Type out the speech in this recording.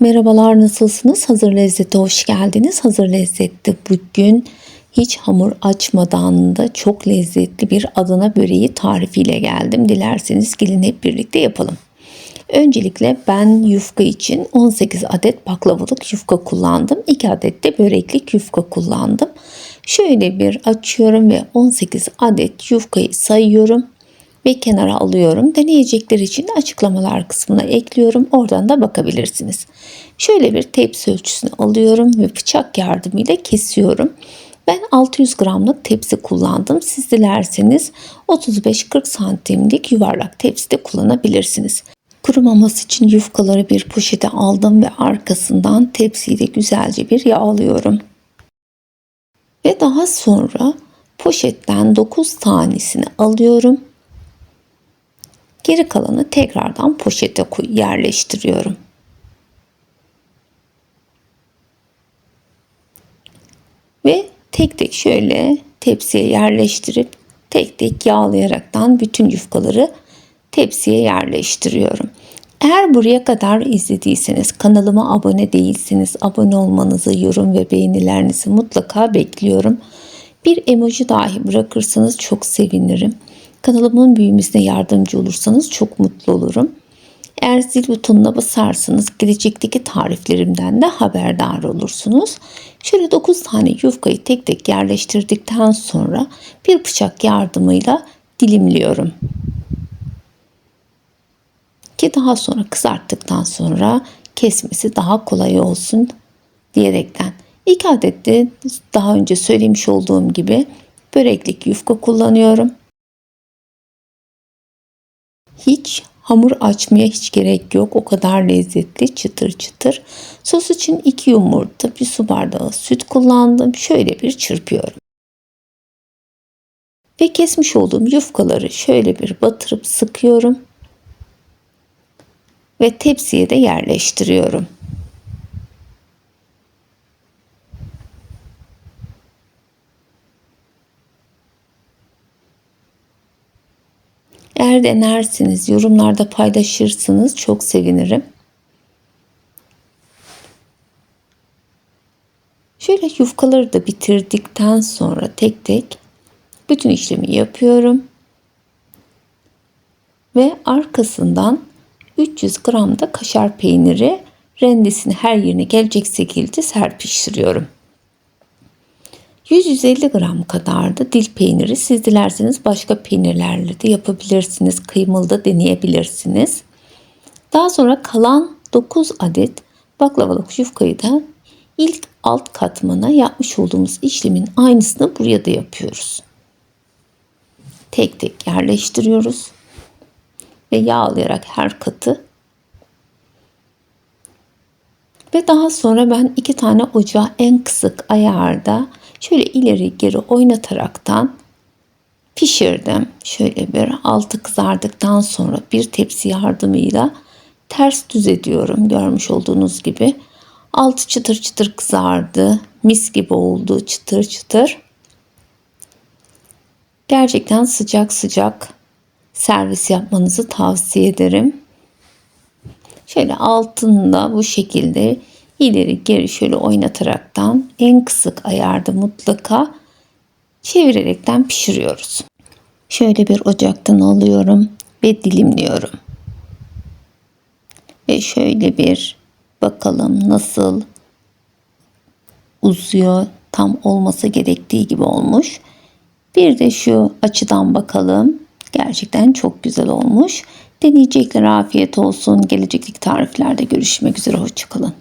Merhabalar nasılsınız? Hazır Lezzet'e hoş geldiniz. Hazır Lezzet'te bugün hiç hamur açmadan da çok lezzetli bir Adana böreği tarifiyle geldim. Dilerseniz gelin hep birlikte yapalım. Öncelikle ben yufka için 18 adet baklavalık yufka kullandım. 2 adet de böreklik yufka kullandım. Şöyle bir açıyorum ve 18 adet yufkayı sayıyorum ve kenara alıyorum. Deneyecekler için açıklamalar kısmına ekliyorum. Oradan da bakabilirsiniz. Şöyle bir tepsi ölçüsünü alıyorum ve bıçak yardımıyla kesiyorum. Ben 600 gramlık tepsi kullandım. Siz dilerseniz 35-40 santimlik yuvarlak tepsi de kullanabilirsiniz. Kurumaması için yufkaları bir poşete aldım ve arkasından tepsiyi de güzelce bir yağlıyorum. Ve daha sonra poşetten 9 tanesini alıyorum. Geri kalanı tekrardan poşete yerleştiriyorum. Ve tek tek şöyle tepsiye yerleştirip tek tek yağlayaraktan bütün yufkaları tepsiye yerleştiriyorum. Eğer buraya kadar izlediyseniz kanalıma abone değilsiniz. Abone olmanızı, yorum ve beğenilerinizi mutlaka bekliyorum. Bir emoji dahi bırakırsanız çok sevinirim. Kanalımın büyümesine yardımcı olursanız çok mutlu olurum. Eğer zil butonuna basarsanız gelecekteki tariflerimden de haberdar olursunuz. Şöyle 9 tane yufkayı tek tek yerleştirdikten sonra bir bıçak yardımıyla dilimliyorum. Ki daha sonra kızarttıktan sonra kesmesi daha kolay olsun diyerekten. İki adet de daha önce söylemiş olduğum gibi böreklik yufka kullanıyorum. Hiç hamur açmaya hiç gerek yok. O kadar lezzetli çıtır çıtır. Sos için 2 yumurta, bir su bardağı süt kullandım. Şöyle bir çırpıyorum. Ve kesmiş olduğum yufkaları şöyle bir batırıp sıkıyorum. Ve tepsiye de yerleştiriyorum. Eğer denersiniz, yorumlarda paylaşırsınız çok sevinirim. Şöyle yufkaları da bitirdikten sonra tek tek bütün işlemi yapıyorum. Ve arkasından 300 gram da kaşar peyniri rendesini her yerine gelecek şekilde serpiştiriyorum. 150 gram kadar da dil peyniri siz dilerseniz başka peynirlerle de yapabilirsiniz. Kıymalı da deneyebilirsiniz. Daha sonra kalan 9 adet baklavalık yufkayı da ilk alt katmana yapmış olduğumuz işlemin aynısını buraya da yapıyoruz. Tek tek yerleştiriyoruz ve yağlayarak her katı ve daha sonra ben iki tane ocağı en kısık ayarda şöyle ileri geri oynataraktan pişirdim. Şöyle bir altı kızardıktan sonra bir tepsi yardımıyla ters düz ediyorum görmüş olduğunuz gibi. Altı çıtır çıtır kızardı. Mis gibi oldu çıtır çıtır. Gerçekten sıcak sıcak servis yapmanızı tavsiye ederim. Şöyle altında bu şekilde ileri geri şöyle oynataraktan en kısık ayarda mutlaka çevirerekten pişiriyoruz. Şöyle bir ocaktan alıyorum ve dilimliyorum. Ve şöyle bir bakalım nasıl uzuyor. Tam olması gerektiği gibi olmuş. Bir de şu açıdan bakalım. Gerçekten çok güzel olmuş. Deneyecekler afiyet olsun. Gelecekteki tariflerde görüşmek üzere. Hoşçakalın.